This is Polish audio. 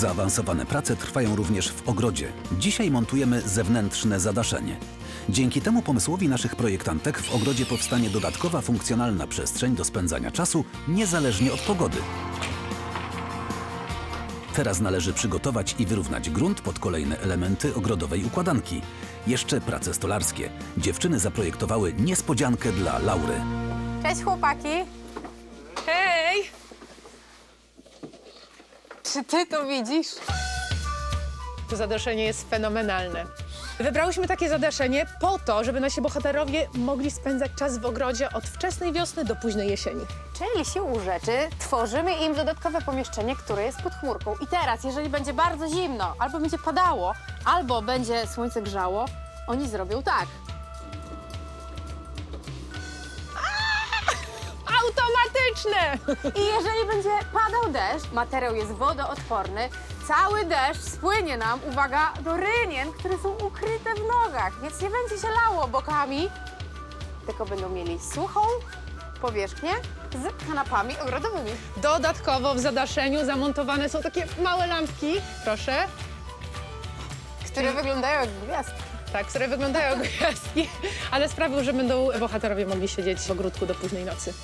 Zaawansowane prace trwają również w ogrodzie. Dzisiaj montujemy zewnętrzne zadaszenie. Dzięki temu pomysłowi naszych projektantek w ogrodzie powstanie dodatkowa funkcjonalna przestrzeń do spędzania czasu niezależnie od pogody. Teraz należy przygotować i wyrównać grunt pod kolejne elementy ogrodowej układanki. Jeszcze prace stolarskie. Dziewczyny zaprojektowały niespodziankę dla Laury. Cześć chłopaki. Czy ty to widzisz? To zadaszenie jest fenomenalne. Wybrałyśmy takie zadaszenie po to, żeby nasi bohaterowie mogli spędzać czas w ogrodzie od wczesnej wiosny do późnej jesieni. Czyli siłą rzeczy tworzymy im dodatkowe pomieszczenie, które jest pod chmurką. I teraz, jeżeli będzie bardzo zimno, albo będzie padało, albo będzie słońce grzało, oni zrobią tak. I jeżeli będzie padał deszcz, materiał jest wodoodporny, cały deszcz spłynie nam, uwaga, do rynien, które są ukryte w nogach, więc nie będzie się lało bokami, tylko będą mieli suchą powierzchnię z kanapami ogrodowymi. Dodatkowo w zadaszeniu zamontowane są takie małe lampki, proszę, Które wyglądają jak gwiazdki. tak, które wyglądają jak gwiazdki, ale sprawią, że będą bohaterowie mogli siedzieć w ogródku do późnej nocy.